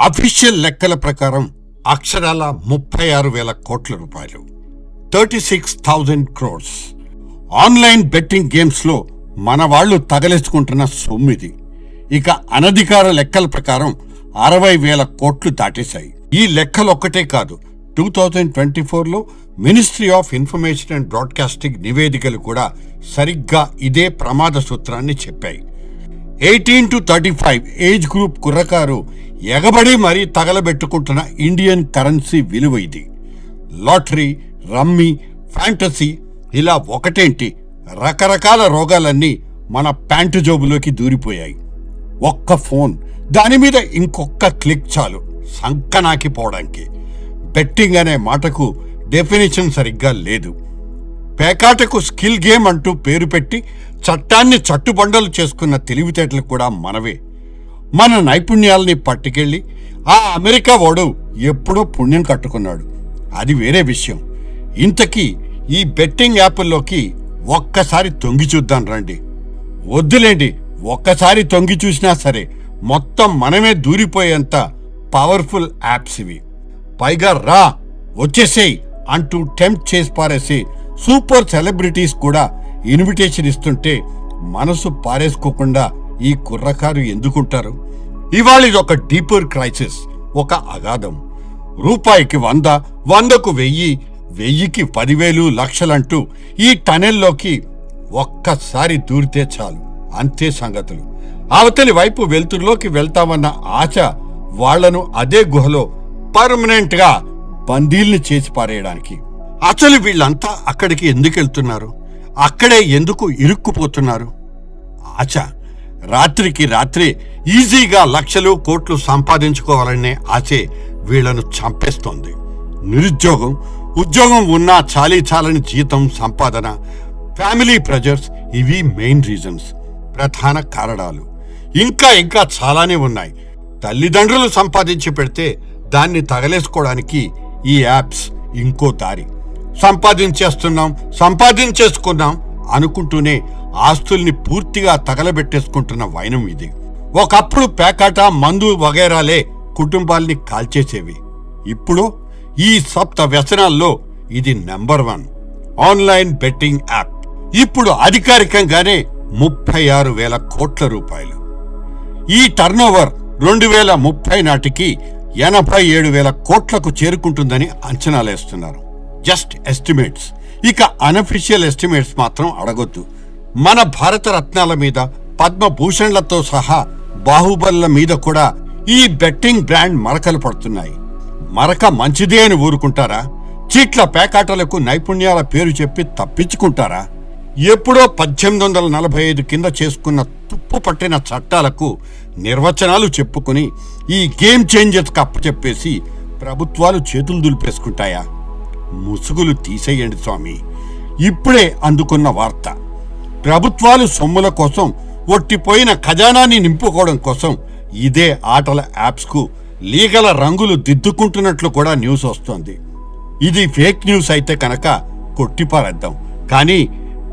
Official లెక్కల ప్రకారం అక్షరాల ముప్పై ఆరు వేల కోట్ల రూపాయలు. Thirty six thousand crores online betting గేమ్స్లో మన వాళ్ళు తగలేసుకుంటున్న సొమ్మిది. ఇక అనధికార లెక్కల ప్రకారం అరవై వేల కోట్లు దాటేశాయి. ఈ లెక్కలు ఒక్కటే కాదు టూ థౌజండ్ ట్వంటీ ఫోర్లో ministry of information and broadcasting నివేదికలు కూడా సరిగ్గా ఇదే ప్రమాద సూత్రాన్ని చెప్పాయి. Eighteen to thirty five age group కుర్రకారు ఎగబడి మరీ తగలబెట్టుకుంటున్న ఇండియన్ కరెన్సీ విలువ ఇది. లాటరీ రమ్మీ ఫ్యాంటసీ ఇలా ఒకటేంటి? రకరకాల రోగాలన్నీ మన ప్యాంటు జోబులోకి దూరిపోయాయి. ఒక్క ఫోన్ దాని మీద ఇంకొక్క క్లిక్ చాలు సంకనాకిపోవడానికి. బెట్టింగ్ అనే మాటకు డెఫినేషన్ సరిగ్గా లేదు. పేకాటకు స్కిల్ గేమ్ అంటూ పేరు పెట్టి చట్టాన్ని చట్టుబండలు చేసుకున్న తెలివితేటలు కూడా మనవే. మన నైపుణ్యాల్ని పట్టుకెళ్ళి ఆ అమెరికా వాడు ఎప్పుడో పుణ్యం కట్టుకున్నాడు. అది వేరే విషయం. ఇంతకీ ఈ బెట్టింగ్ యాప్ల్లోకి ఒక్కసారి తొంగి చూద్దాం రండి. వద్దులేండి ఒక్కసారి తొంగి చూసినా సరే మొత్తం మనమే దూరిపోయేంత పవర్ఫుల్ యాప్స్ ఇవి. పైగా రా వచ్చేసేయ్ అంటూ టెంప్ట్ చేసి పారేసి సూపర్ సెలబ్రిటీస్ కూడా ఇన్విటేషన్ ఇస్తుంటే మనసు పారేసుకోకుండా ఈ కుర్రకారు ఎందుకుంటారు? ఇవాళ ఇది ఒక డీపర్ క్రైసిస్ ఒక అగాధం. రూపాయికి వంద వందకు వెయ్యి వెయ్యికి పదివేలు లక్షలంటూ ఈ టనెల్లోకి ఒక్కసారి దూరితే చాలు. అంతే సంగతులు. అవతలి వైపు వెలుతురులోకి వెళ్తామన్న ఆశ వాళ్ళను అదే గుహలో పర్మనెంట్గా బందీల్ని చేసి పారేయడానికి. అసలు వీళ్ళంతా అక్కడికి ఎందుకు వెళ్తున్నారు అక్కడే ఎందుకు ఇరుక్కుపోతున్నారు? ఆశ. రాత్రికి రాత్రి ఈజీగా లక్షలు కోట్లు సంపాదించుకోవాలనే ఆశే వీళ్ళను చంపేస్తోంది. నిరుద్యోగం ఉద్యోగం ఉన్నా చాలీ చాలని జీతం సంపాదన ఫ్యామిలీ ప్రెజర్స్ ఇవి మెయిన్ రీజన్స్ ప్రధాన కారణాలు. ఇంకా ఇంకా చాలానే ఉన్నాయి. తల్లిదండ్రులు సంపాదించి పెడితే దాన్ని తగలేసుకోవడానికి ఈ యాప్స్ ఇంకో దారి. సంపాదించేస్తున్నాం సంపాదించేసుకున్నాం అనుకుంటూనే ఆస్తుల్ని పూర్తిగా తగలబెట్టేసుకుంటున్న వైనం ఇది. ఒకప్పుడు పేకాట మందు వగైరాలే కుటుంబాల్ని కాల్చేసేవి. ఇప్పుడు ఈ సప్త వ్యసనాల్లో ఇది number one. Online betting app. ఇప్పుడు అధికారికంగానే ముప్పై ఆరు వేల కోట్ల రూపాయలు. ఈ టర్నోవర్ రెండు వేల ముప్పై నాటికి ఎనభై ఏడు వేల కోట్లకు చేరుకుంటుందని అంచనాలేస్తున్నారు. Just estimates. ఇక అనఫిషియల్ ఎస్టిమేట్స్ మాత్రం అడగొద్దు. మన భారత రత్నాల మీద పద్మభూషణ్లతో సహా బాహుబలుల మీద కూడా ఈ బెట్టింగ్ బ్రాండ్ మరకలు పడుతున్నాయి. మరక మంచిదే అని ఊరుకుంటారా? చీట్ల పేకాటలకు నైపుణ్యాల పేరు చెప్పి తప్పించుకుంటారా? ఎప్పుడో పద్దెనిమిది వందల నలభై ఐదు కింద చేసుకున్న తుప్పు పట్టిన చట్టాలకు నిర్వచనాలు చెప్పుకుని ఈ గేమ్ చేంజర్స్కి అప్పచెప్పేసి ప్రభుత్వాలు చేతులు దులిపేసుకుంటాయా? ముసుగులు తీసేయండి స్వామి. ఇప్పుడే అందుకున్న వార్త. ప్రభుత్వాలు సొమ్ముల కోసం ఒట్టిపోయిన ఖజానాన్ని నింపుకోవడం కోసం ఇదే ఆటల యాప్స్కు లీగల రంగులు దిద్దుకుంటున్నట్లు కూడా న్యూస్ వస్తోంది. ఇది ఫేక్ న్యూస్ అయితే కనుక కొట్టిపారేద్దాం. కానీ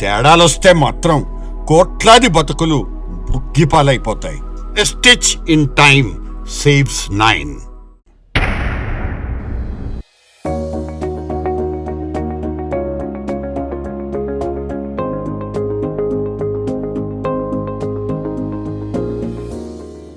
తేడాలొస్తే మాత్రం కోట్లాది బతుకులు బుగ్గిపాలైపోతాయి. Stitch in time saves nine